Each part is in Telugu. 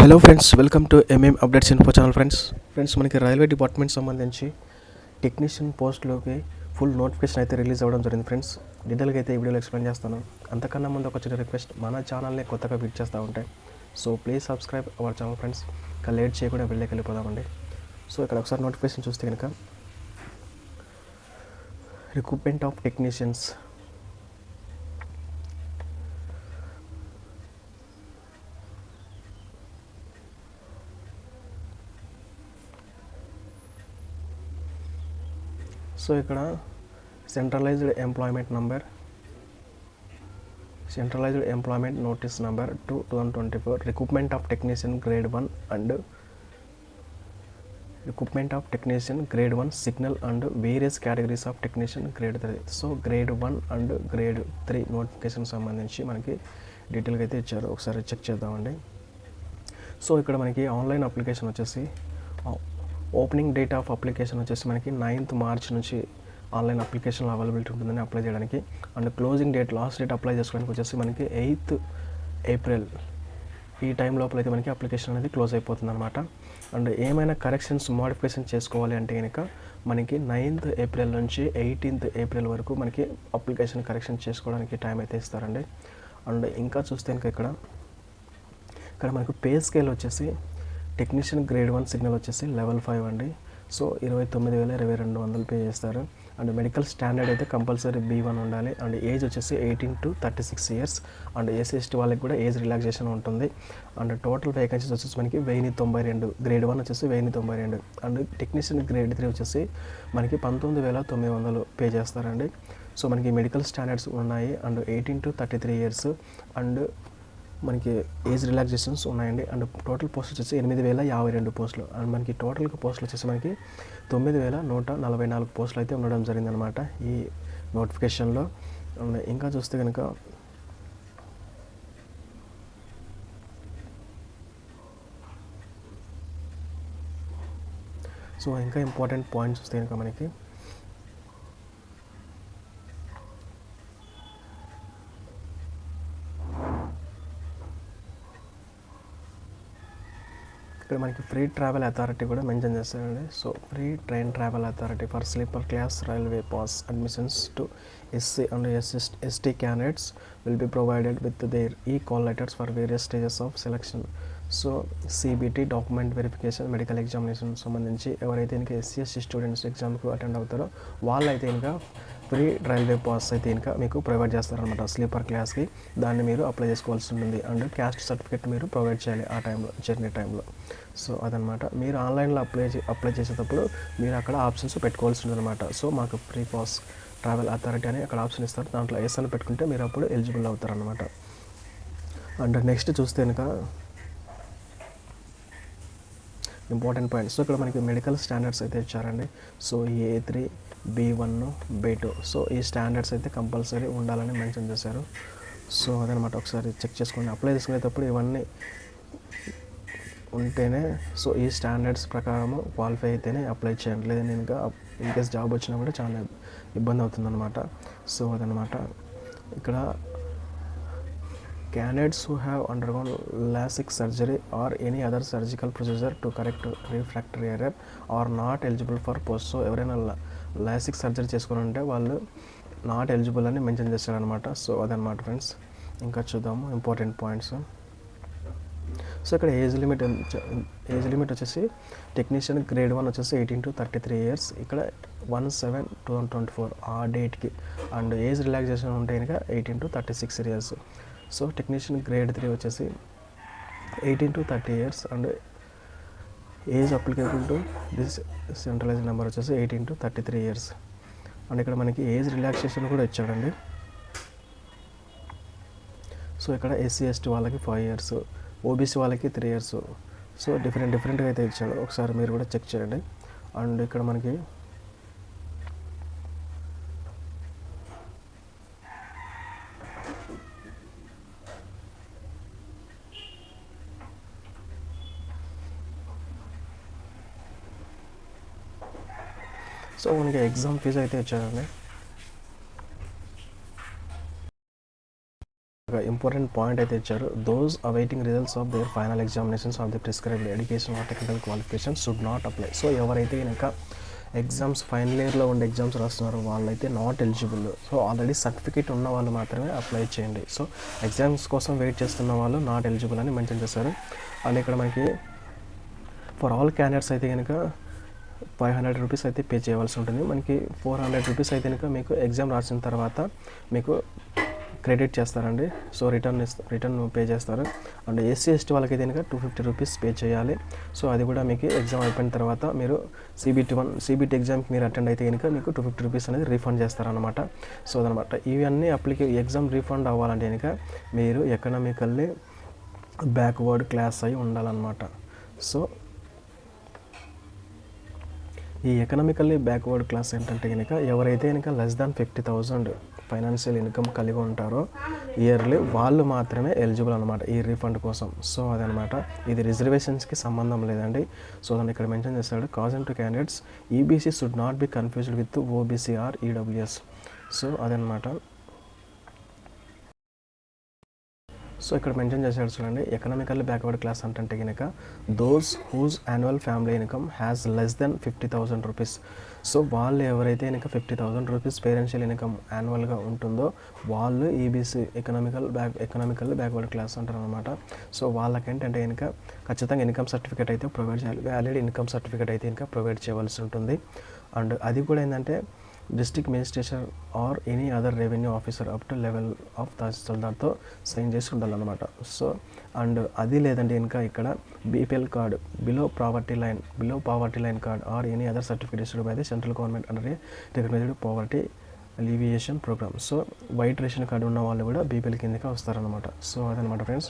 Hello friends welcome to MM updates info channel friends friends మనకి రైల్వే డిపార్ట్మెంట్ సంబంధించి టెక్నీషియన్ పోస్ట్లోకి ఫుల్ నోటిఫికేషన్ అయితే రిలీజ్ అవ్వడం జరిగింది ఫ్రెండ్స్ డీటెయిల్గా అయితే ఈ వీడియోలో ఎక్స్ప్లెయిన్ చేస్తాను. అంతకన్నా ముందు ఒక చిన్న రిక్వెస్ట్ మన ఛానల్ని కొత్తగా వీట్ చేస్తూ ఉంటాయి so please subscribe our channel friends ఇక లేట్ చేయకుండా వెళ్ళేకి వెళ్ళిపోదామండి. సో ఇక్కడ ఒకసారి నోటిఫికేషన్ చూస్తే కనుక రిక్రూట్మెంట్ ఆఫ్ టెక్నీషియన్స్ సో ఇక్కడ centralised employment number centralised employment notice number two two thousand twenty four recruitment of technician grade one and recruitment of technician grade one signal and various categories of technician grade three so grade one and grade three notification సంబంధించి మనకి డీటెయిల్గా అయితే ఇచ్చారు. ఒకసారి చెక్ చేద్దామండి. సో ఇక్కడ మనకి ఆన్లైన్ అప్లికేషన్ వచ్చేసి ఓపెనింగ్ డేట్ ఆఫ్ అప్లికేషన్ వచ్చేసి మనకి నైన్త్ మార్చ్ నుంచి ఆన్లైన్ అప్లికేషన్ అవైలబిలిటీ ఉంటుందని అప్లై చేయడానికి. And closing date last date apply చేసుకోవడానికి వచ్చేసి మనకి ఎయిత్ ఏప్రిల్ ఈ టైం లోపల అయితే మనకి అప్లికేషన్ అనేది క్లోజ్ అయిపోతుంది అనమాట అండ్ ఏమైనా కరెక్షన్స్ మోడిఫికేషన్ చేసుకోవాలి అంటే కనుక మనకి నైన్త్ ఏప్రిల్ నుంచి ఎయిటీన్త్ ఏప్రిల్ వరకు మనకి అప్లికేషన్ కరెక్షన్ చేసుకోవడానికి టైం అయితే ఇస్తారండి. అండ్ ఇంకా చూస్తే ఇంకా ఇక్కడ ఇక్కడ మనకు పే స్కేల్ వచ్చేసి టెక్నీషియన్ గ్రేడ్ వన్ సిగ్నల్ వచ్చేసి లెవెల్ ఫైవ్ అండి. సో ఇరవై తొమ్మిది వేల ఇరవై రెండు వందలు పే చేస్తారు. అండ్ మెడికల్ స్టాండర్డ్ అయితే కంపల్సరీ బీ వన్ ఉండాలి. అండ్ ఏజ్ వచ్చేసి eighteen to thirty six years. And SC ST వాళ్ళకి కూడా ఏజ్ రిలాక్సేషన్ ఉంటుంది. అండ్ టోటల్ వేకెన్సీస్ వచ్చేసి మనకి వెయ్యి తొంభై రెండు గ్రేడ్ వన్ వచ్చేసి వెయ్యి తొంభై రెండు. అండ్ టెక్నీషియన్ గ్రేడ్ త్రీ వచ్చేసి మనకి పంతొమ్మిది వేల తొమ్మిది వందలు పే చేస్తారండి. సో మనకి మెడికల్ స్టాండర్డ్స్ ఉన్నాయి. And eighteen to thirty three years. And మనకి ఏజ్ రిలాక్సేషన్స్ ఉన్నాయండి. అండ్ టోటల్ పోస్ట్ వచ్చేసి ఎనిమిది వేల యాభై రెండు పోస్టులు. అండ్ మనకి టోటల్గా పోస్టులు వచ్చేసి మనకి తొమ్మిది వేల నూట నలభై నాలుగు పోస్టులు అయితే ఉండడం జరిగిందనమాట ఈ నోటిఫికేషన్లో. అండ్ ఇంకా చూస్తే కనుక సో ఇంకా ఇంపార్టెంట్ పాయింట్స్ వస్తే కనుక మనకి. మనకి ఫ్రీ ట్రావెల్ అథారిటీ కూడా మెన్షన్ చేస్తారండి. So free train travel authority for sleeper class railway pass admissions to SC and SS ST candidates will be provided with their e call letters for various stages of selection so CBT document verification medical examination సంబంధించి ఎవరైతే ఇంకా ఎస్సీ ఎస్సీ స్టూడెంట్స్ ఎగ్జామ్కి అటెండ్ అవుతారో వాళ్ళైతే ఇంకా ఫ్రీ రైల్వే పాస్ అయితే ఇంకా మీకు ప్రొవైడ్ చేస్తారనమాట స్లీపర్ క్లాస్కి. దాన్ని మీరు అప్లై చేసుకోవాల్సి ఉంటుంది. అండ్ క్యాస్ట్ సర్టిఫికేట్ మీరు ప్రొవైడ్ చేయాలి ఆ టైంలో జర్నీ టైంలో. సో అదనమాట మీరు ఆన్లైన్లో అప్లై అప్లై చేసేటప్పుడు మీరు అక్కడ ఆప్షన్స్ పెట్టుకోవాల్సి ఉంటుంది అనమాట సో మాకు ఫ్రీ పాస్ ట్రావెల్ అథారిటీ అని అక్కడ ఆప్షన్ ఇస్తారు. దాంట్లో ఎస్ అని పెట్టుకుంటే మీరు అప్పుడు ఎలిజిబుల్ అవుతారనమాట అండ్ నెక్స్ట్ చూస్తే కనుక ఇంపార్టెంట్ పాయింట్స్. సో ఇక్కడ మనకి మెడికల్ స్టాండర్డ్స్ అయితే ఇచ్చారండి. So A three B one B two. So ఈ స్టాండర్డ్స్ అయితే కంపల్సరీ ఉండాలని మెన్షన్ చేశారు. సో అదనమాట ఒకసారి చెక్ చేసుకోండి. అప్లై చేసుకునేటప్పుడు ఇవన్నీ ఉంటేనే సో ఈ స్టాండర్డ్స్ ప్రకారము క్వాలిఫై అయితేనే అప్లై చేయండి. లేదంటే ఇంకా ఇన్ కేస్ జాబ్ వచ్చినా కూడా చాలా ఇబ్బంది అవుతుందన్నమాట. సో అదనమాట. ఇక్కడ candidates who have undergone LASIK surgery or any other surgical procedure to correct refractory error are not eligible for post so ఎవరైనా లాసిక్ సర్జరీ చేసుకుని ఉంటే వాళ్ళు నాట్ ఎలిజిబుల్ అని మెన్షన్ చేస్తారనమాట సో అదనమాట ఫ్రెండ్స్ ఇంకా చూద్దాము ఇంపార్టెంట్ పాయింట్స్ సో ఇక్కడ ఏజ్ లిమిట్ ఏజ్ లిమిట్ వచ్చేసి టెక్నీషియన్ గ్రేడ్ వన్ వచ్చేసి eighteen to thirty three years ఇక్కడ one seven two thousand twenty four ఆ డేట్కి అండ్ ఏజ్ రిలాక్సేషన్ ఉంటే కనుక eighteen to thirty six years so technician grade three వచ్చేసి eighteen to thirty years and age applicable to this centralised number వచ్చేసి eighteen to thirty three years. And ఇక్కడ మనకి ఏజ్ రిలాక్సేషన్ కూడా ఇచ్చాడండి. సో ఇక్కడ ఎస్సీ ఎస్టీ వాళ్ళకి ఫైవ్ ఇయర్స్ ఓబీసీ వాళ్ళకి త్రీ ఇయర్స్. సో డిఫరెంట్ డిఫరెంట్గా అయితే ఇచ్చాడు. ఒకసారి మీరు కూడా చెక్ చేయండి. అండ్ ఇక్కడ మనకి సో మనకి ఎగ్జామ్ ఫీజు అయితే ఇచ్చారండి ఇంపార్టెంట్ పాయింట్ అయితే ఇచ్చారు. Those awaiting results of their final examinations of the prescribed education or technical qualification should not apply so ఎవరైతే కనుక ఎగ్జామ్స్ ఫైనల్ ఇయర్లో ఉండే ఎగ్జామ్స్ రాస్తున్నారో వాళ్ళైతే not eligible so already certificate ఉన్న వాళ్ళు మాత్రమే అప్లై చేయండి. సో ఎగ్జామ్స్ కోసం వెయిట్ చేస్తున్న వాళ్ళు నాట్ ఎలిజిబుల్ అని మెన్షన్ చేశారు. అండ్ ఇక్కడ మనకి ఫర్ ఆల్ క్యాండిడేట్స్ అయితే కనుక ఫైవ్ హండ్రెడ్ రూపీస్ అయితే పే చేయవలసి ఉంటుంది. మనకి ఫోర్ హండ్రెడ్ రూపీస్ అయితే కనుక మీకు ఎగ్జామ్ రాసిన తర్వాత మీకు క్రెడిట్ చేస్తారండి. సో రిటర్న్ రిటర్న్ పే చేస్తారు. అండ్ ఎస్సీ ఎస్టీ వాళ్ళకైతే కనుక టూ ఫిఫ్టీ రూపీస్ పే చేయాలి. సో అది కూడా మీకు ఎగ్జామ్ అయిపోయిన తర్వాత మీరు సిబిటీ వన్ సిబిటీ ఎగ్జామ్కి మీరు అటెండ్ అయితే కనుక మీకు టూ ఫిఫ్టీ రూపీస్ అనేది రీఫండ్ చేస్తారనమాట సో అదనమాట. ఇవన్నీ అప్లికే ఎగ్జామ్ రీఫండ్ అవ్వాలంటే కనుక మీరు ఎకనామికల్లీ బ్యాక్వర్డ్ క్లాస్ అయి ఉండాలన్నమాట. సో ఈ ఎకనామికల్లీ బ్యాక్వర్డ్ క్లాస్ ఏంటంటే కనుక ఎవరైతే కనుక less than fifty thousand financial income కలిగి ఉంటారో ఇయర్లీ వాళ్ళు మాత్రమే ఎలిజిబుల్ అనమాట ఈ రీఫండ్ కోసం. సో అదనమాట ఇది రిజర్వేషన్స్కి సంబంధం లేదండి. సో దాన్ని ఇక్కడ మెన్షన్ చేస్తాడు cause to candidates EBC should not be confused with OBC or EWS so అదనమాట సో ఇక్కడ మెన్షన్ చేశాడు చూడండి ఎకనామికల్లీ బ్యాక్వర్డ్ క్లాస్ అంటే కనుక those whose annual family income has less than fifty thousand rupees so వాళ్ళు ఎవరైతే కనుక fifty thousand rupees parental income యాన్యువల్గా ఉంటుందో వాళ్ళు EBC economical back economical backward class అంటారు అనమాట సో వాళ్ళకేంటంటే కనుక ఖచ్చితంగా ఇన్కమ్ సర్టిఫికేట్ అయితే ప్రొవైడ్ చేయాలి. వ్యాలిడ్ ఇన్కమ్ సర్టిఫికేట్ అయితే కనుక ప్రొవైడ్ చేయవలసి ఉంటుంది. అండ్ అది కూడా ఏంటంటే district ministration or any other revenue officer up to level of తహసీల్దార్తో sign చేసి ఉండాలన్నమాట సో అండ్ అది లేదంటే ఇంకా ఇక్కడ BPL card below poverty line below poverty line card or any other certificate issued by the central government under recognised poverty alleviation programme so white ration card ఉన్న వాళ్ళు కూడా బీపీఎల్ కిందకి వస్తారనమాట సో అదనమాట ఫ్రెండ్స్.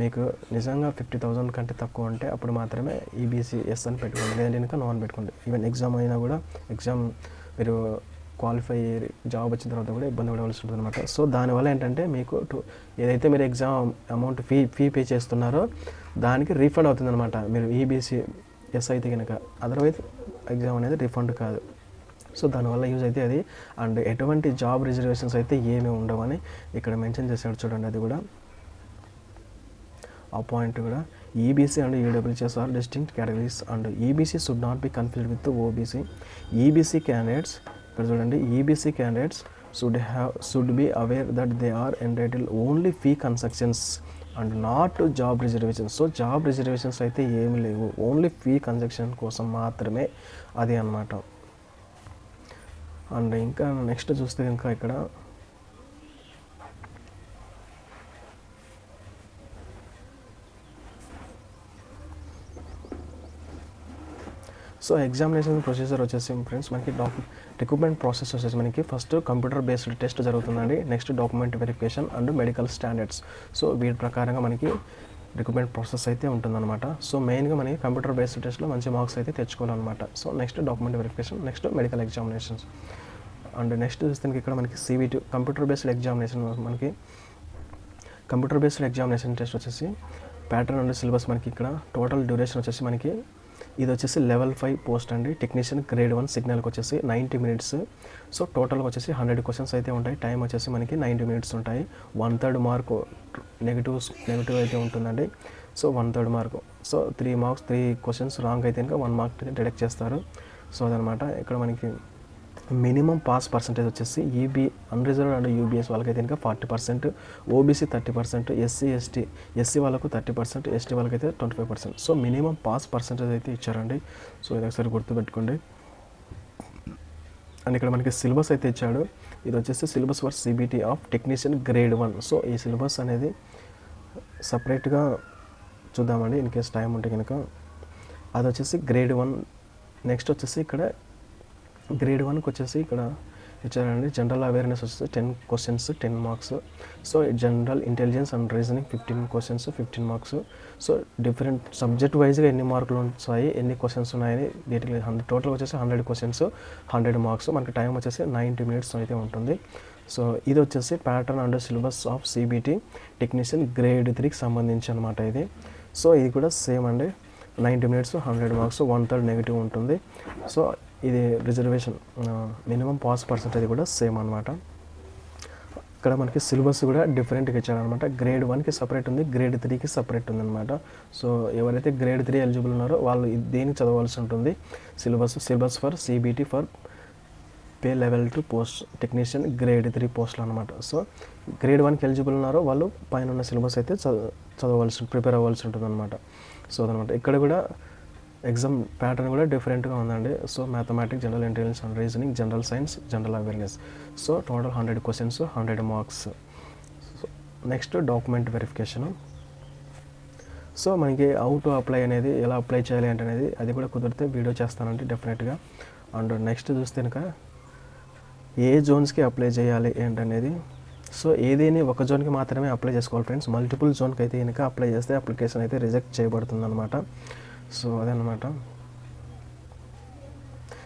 మీకు నిజంగా ఫిఫ్టీ థౌసండ్ కంటే తక్కువ ఉంటే అప్పుడు మాత్రమే ఈబీసీ ఎస్ అని పెట్టుకోండి. లేదంటే ఇంకా నాన్ పెట్టుకోండి. ఈవెన్ ఎగ్జామ్ అయినా కూడా ఎగ్జామ్ మీరు క్వాలిఫై జాబ్ వచ్చిన తర్వాత కూడా ఇబ్బంది పడవలసి ఉంటుంది అనమాట సో దానివల్ల ఏంటంటే మీకు ఏదైతే మీరు exam amount fee fee pay చేస్తున్నారో దానికి రీఫండ్ అవుతుంది అనమాట మీరు ఈబీసీ ఎస్ అయితే కనుక అదర్వైజ్ ఎగ్జామ్ అనేది రీఫండ్ కాదు. సో దానివల్ల యూజ్ అయితే అది. అండ్ ఎటువంటి జాబ్ రిజర్వేషన్స్ అయితే ఏమీ ఉండవని ఇక్కడ మెన్షన్ చేశాడు చూడండి అది కూడా. ఆ పాయింట్ కూడా. EBC and EWS are distinct categories and EBC should not be confused with OBC EBC candidates ఇక్కడ చూడండి EBC candidates should have should be aware that they are entitle only fee concessions and not job reservations so job reservations అయితే ఏమి లేవు. ఓన్లీ ఫీ కన్సెక్షన్ కోసం మాత్రమే అది అన్నమాట. అండ్ ఇంకా నెక్స్ట్ చూస్తే ఇంకా ఇక్కడ సో ఎగ్జామినేషన్ ప్రొసీజర్ వచ్చేసి ఫ్రెండ్స్ మనకి డాక్ రిక్రూట్మెంట్ ప్రాసెస్ వచ్చేసి మనకి ఫస్ట్ కంప్యూటర్ బేస్డ్ టెస్ట్ జరుగుతుందండి. Next document verification and medical standards so వీటి ప్రకారంగా మనకి రిక్రూట్మెంట్ ప్రాసెస్ అయితే ఉంటుందన్నమాట. సో మెయిన్గా మనకి కంప్యూటర్ బేస్డ్ టెస్ట్లో మంచి మార్క్స్ అయితే తెచ్చుకోవాలన్నమాట. So next document verification next medical examinations and next చూస్తే ఇక్కడ మనకి సివిటీ కంప్యూటర్ బేస్డ్ ఎగ్జామినేషన్ మనకి. కంప్యూటర్ బేస్డ్ ఎగ్జామినేషన్ టెస్ట్ వచ్చేసి ప్యాటర్న్ అండ్ సిలబస్ మనకి ఇక్కడ టోటల్ డ్యూరేషన్ వచ్చేసి మనకి ఇది వచ్చేసి లెవెల్ ఫైవ్ పోస్ట్ అండి. టెక్నీషియన్ గ్రేడ్ వన్ సిగ్నల్కి వచ్చేసి నైంటీ మినిట్స్. సో టోటల్గా వచ్చేసి హండ్రెడ్ క్వశ్చన్స్ అయితే ఉంటాయి. టైం వచ్చేసి మనకి నైంటీ మినిట్స్ ఉంటాయి. One third mark negative negative అయితే ఉంటుందండి. So one third mark. So three marks three questions wrong అయితే ఇంకా వన్ మార్క్ డిడక్ట్ చేస్తారు. సో అదనమాట. ఇక్కడ మనకి మినిమం పాస్ పర్సంటేజ్ వచ్చేసి ఈబీ అన్రిజర్వ్డ్ అండ్ యూబీఎస్ వాళ్ళకైతే ఇంకా forty percent OBC thirty percent SC ST SC వాళ్ళకు థర్టీ పర్సెంట్ ఎస్టీ వాళ్ళకైతే twenty five percent. So minimum pass percentage అయితే ఇచ్చారండి. సో ఇది ఒకసారి గుర్తుపెట్టుకోండి. అండ్ ఇక్కడ మనకి సిలబస్ అయితే ఇచ్చాడు. ఇది వచ్చేసి syllabus for CBT of technician grade one. So ఈ సిలబస్ అనేది సపరేట్గా చూద్దామండి ఇన్ కేస్ టైం ఉంటే కనుక. అది వచ్చేసి గ్రేడ్ వన్. నెక్స్ట్ వచ్చేసి ఇక్కడ గ్రేడ్ వన్కి వచ్చేసి ఇక్కడ ఇచ్చారండి. జనరల్ అవేర్నెస్ వచ్చేసి ten questions ten marks so general intelligence and reasoning fifteen questions fifteen marks so different subject వైజ్గా ఎన్ని మార్కులు ఉంటాయి ఎన్ని క్వశ్చన్స్ ఉన్నాయని వీటికి హండ్రెడ్ టోటల్ వచ్చేసి హండ్రెడ్ క్వశ్చన్స్ హండ్రెడ్ మార్క్స్ మనకి టైం వచ్చేసి నైంటీ మినిట్స్ అయితే ఉంటుంది. సో ఇది వచ్చేసి pattern and syllabus of CBT technician grade త్రీకి సంబంధించి అనమాట ఇది. సో ఇది కూడా సేమ్ అండి. Ninety minutes hundred marks one third negative ఉంటుంది. సో ఇది రిజర్వేషన్ మినిమం పాస్ పర్సంటేజ్ కూడా సేమ్ అనమాట ఇక్కడ మనకి సిలబస్ కూడా డిఫరెంట్గా ఇచ్చారనమాట గ్రేడ్ వన్కి సపరేట్ ఉంది గ్రేడ్ త్రీకి సపరేట్ ఉందన్నమాట సో ఎవరైతే గ్రేడ్ త్రీ ఎలిజిబుల్ ఉన్నారో వాళ్ళు దేని చదవాల్సి ఉంటుంది. Syllabus syllabus for CBT for pay level two post technician grade three పోస్టులు అనమాట సో గ్రేడ్ వన్కి ఎలిజిబుల్ ఉన్నారో వాళ్ళు పైన ఉన్న సిలబస్ అయితే చదవ చదవవలసి ప్రిపేర్ అవ్వాల్సి ఉంటుంది అనమాట సో అదనమాట ఇక్కడ కూడా ఎగ్జామ్ ప్యాటర్న్ కూడా డిఫరెంట్గా ఉందండి. So mathematics general intelligence and reasoning general science general awareness so total hundred questions hundred marks next document verification so మనకి హౌ టు అప్లై అనేది ఎలా అప్లై చేయాలి అంటే అనేది అది కూడా కుదిరితే వీడియో చేస్తానండి డెఫినెట్గా అండ్ నెక్స్ట్ చూస్తే కనుక ఏ జోన్స్కి అప్లై చేయాలి ఏంటనేది సో ఏదైనా ఒక జోన్కి మాత్రమే అప్లై చేసుకోవాలి ఫ్రెండ్స్ మల్టిపుల్ జోన్కి అయితే కనుక అప్లై చేస్తే అప్లికేషన్ అయితే రిజెక్ట్ చేయబడుతుంది అనమాట సో అదనమాట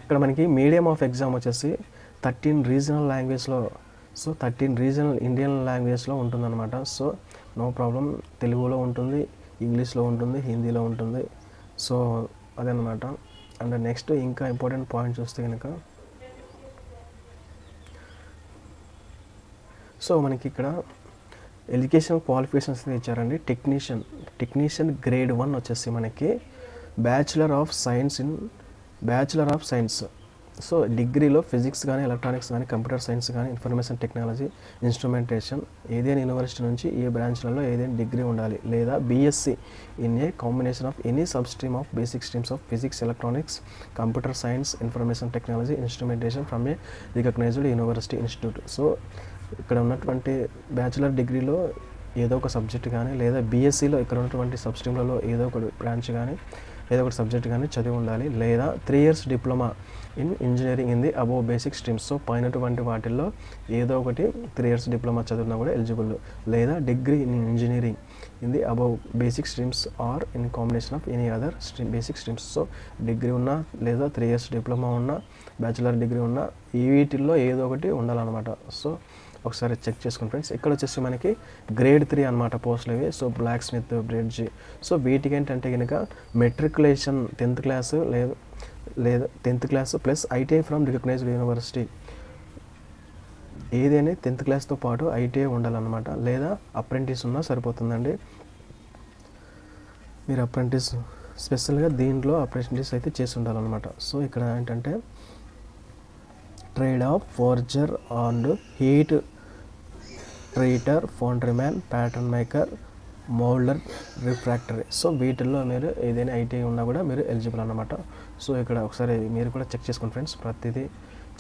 ఇక్కడ మనకి మీడియం ఆఫ్ ఎగ్జామ్ వచ్చేసి థర్టీన్ రీజనల్ లాంగ్వేజ్లో సో థర్టీన్ రీజనల్ ఇండియన్ లాంగ్వేజ్లో ఉంటుందన్నమాట. సో నో ప్రాబ్లం తెలుగులో ఉంటుంది ఇంగ్లీష్లో ఉంటుంది హిందీలో ఉంటుంది. సో అదనమాట అండ్ నెక్స్ట్ ఇంకా ఇంపార్టెంట్ పాయింట్ చూస్తే కనుక సో మనకి ఇక్కడ ఎడ్యుకేషన్ క్వాలిఫికేషన్స్ ఇచ్చారండి. టెక్నీషియన్ టెక్నీషియన్ గ్రేడ్ వన్ వచ్చేసి మనకి bachelor of science in bachelor of science so డిగ్రీలో ఫిజిక్స్ కానీ ఎలక్ట్రానిక్స్ కానీ కంప్యూటర్ సైన్స్ కానీ ఇన్ఫర్మేషన్ టెక్నాలజీ ఇన్స్ట్రుమెంటేషన్ ఏదైనా యూనివర్సిటీ నుంచి ఏ బ్రాంచ్లలో ఏదైనా డిగ్రీ ఉండాలి లేదా BSc in a combination of any sub stream of basic streams of physics electronics computer science information technology instrumentation from a recognised university institute so ఇక్కడ ఉన్నటువంటి బ్యాచులర్ డిగ్రీలో ఏదో ఒక సబ్జెక్ట్ కానీ లేదా బీఎస్సీలో ఇక్కడ ఉన్నటువంటి సబ్ స్ట్రీమ్లలో ఏదో ఒక బ్రాంచ్ కానీ ఏదో ఒక సబ్జెక్ట్ కానీ చదివి ఉండాలి. లేదా three years diploma in engineering in the above basic streams so పైనటువంటి వాటిల్లో ఏదో ఒకటి త్రీ ఇయర్స్ డిప్లొమా చదివినా కూడా ఎలిజిబుల్ లేదా degree in engineering in the above basic streams or in combination of any other stream basic streams so degree ఉన్నా లేదా త్రీ ఇయర్స్ డిప్లొమా ఉన్నా బ్యాచిలర్ డిగ్రీ ఉన్నా ఈ వీటిల్లో ఏదో ఒకటి ఉండాలన్నమాట. సో ఒకసారి చెక్ చేసుకోండి ఫ్రెండ్స్. ఇక్కడ వచ్చేసి మనకి గ్రేడ్ త్రీ అనమాట పోస్టులు ఇవి. So blacksmith bridge so వీటికి ఏంటంటే కనుక మెట్రికులేషన్ టెన్త్ క్లాస్ లేదు లేదా tenth class plus ITI from recognised university ఏదైనా టెన్త్ క్లాస్తో పాటు ఐటీఐ ఉండాలన్నమాట. లేదా అప్రెంటిస్ ఉన్నా సరిపోతుందండి. మీరు అప్రెంటిస్ స్పెషల్గా దీంట్లో అప్రెంటిస్ అయితే చేసి ఉండాలన్నమాట. సో ఇక్కడ ఏంటంటే trade of forger and heat treater foundryman pattern maker moulder refractory. So వీటిల్లో మీరు ఏదైనా ఐటీఐ ఉన్నా కూడా మీరు ఎలిజిబుల్ అనమాట సో ఇక్కడ ఒకసారి మీరు కూడా చెక్ చేసుకోండి ఫ్రెండ్స్. ప్రతిదీ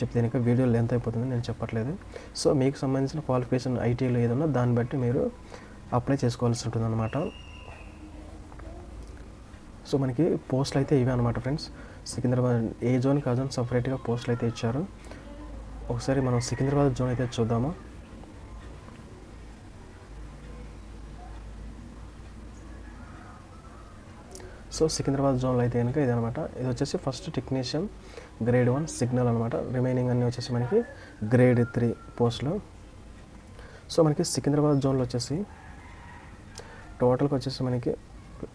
చెప్తే ఇంకా వీడియో లెంత్ అయిపోతుంది నేను చెప్పట్లేదు. సో మీకు సంబంధించిన క్వాలిఫికేషన్ ఐటీఐలో ఏదన్నా దాన్ని బట్టి మీరు అప్లై చేసుకోవాల్సి ఉంటుంది అనమాట సో మనకి పోస్టులు అయితే ఇవే అనమాట ఫ్రెండ్స్. సికింద్రాబాద్ ఏ జోన్కి ఆ జోన్ సపరేట్గా పోస్టులు అయితే ఇచ్చారు. ఒకసారి మనం సికింద్రాబాద్ జోన్ అయితే చూద్దాము? సో సికింద్రాబాద్ జోన్లో అయితే కనుక ఇదనమాట ఇది వచ్చేసి first technician grade one signal అనమాట రిమైనింగ్ అన్నీ వచ్చేసి మనకి గ్రేడ్ త్రీ పోస్టులు సో మనకి సికింద్రాబాద్ జోన్లో వచ్చేసి టోటల్కి వచ్చేసి మనకి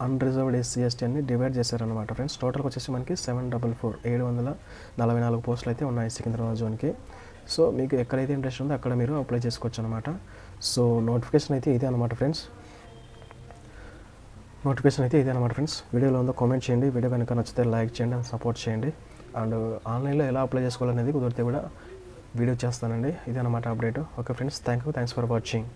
అన్రిజర్వ్డ్ ఎస్సీ ఎస్టీ అన్ని డివైడ్ చేశారనమాట ఫ్రెండ్స్ టోటల్కి వచ్చేసి మనకి సెవెన్ డబల్ ఫోర్ ఏడు వందల నలభై నాలుగు పోస్టులు అయితే ఉన్నాయి సికింద్రాబాద్ జోన్కి. సో మీకు ఎక్కడైతే ఇంట్రెస్ట్ ఉందో అక్కడ మీరు అప్లై చేసుకోవచ్చు అనమాట సో నోటిఫికేషన్ అయితే ఇదే అనమాట ఫ్రెండ్స్. నోటిఫికేషన్ అయితే ఇదే అనమాట ఫ్రెండ్స్. వీడియోలో ఉందో కామెంట్ చేయండి. వీడియో కనుక నచ్చితే లైక్ చేయండి అండ్ సపోర్ట్ చేయండి. అండ్ ఆన్లైన్లో ఎలా అప్లై చేసుకోవాలనేది కుదిరితే కూడా వీడియో చేస్తానండి. ఇదే అనమాట update. Okay friends thank you. Thanks for watching.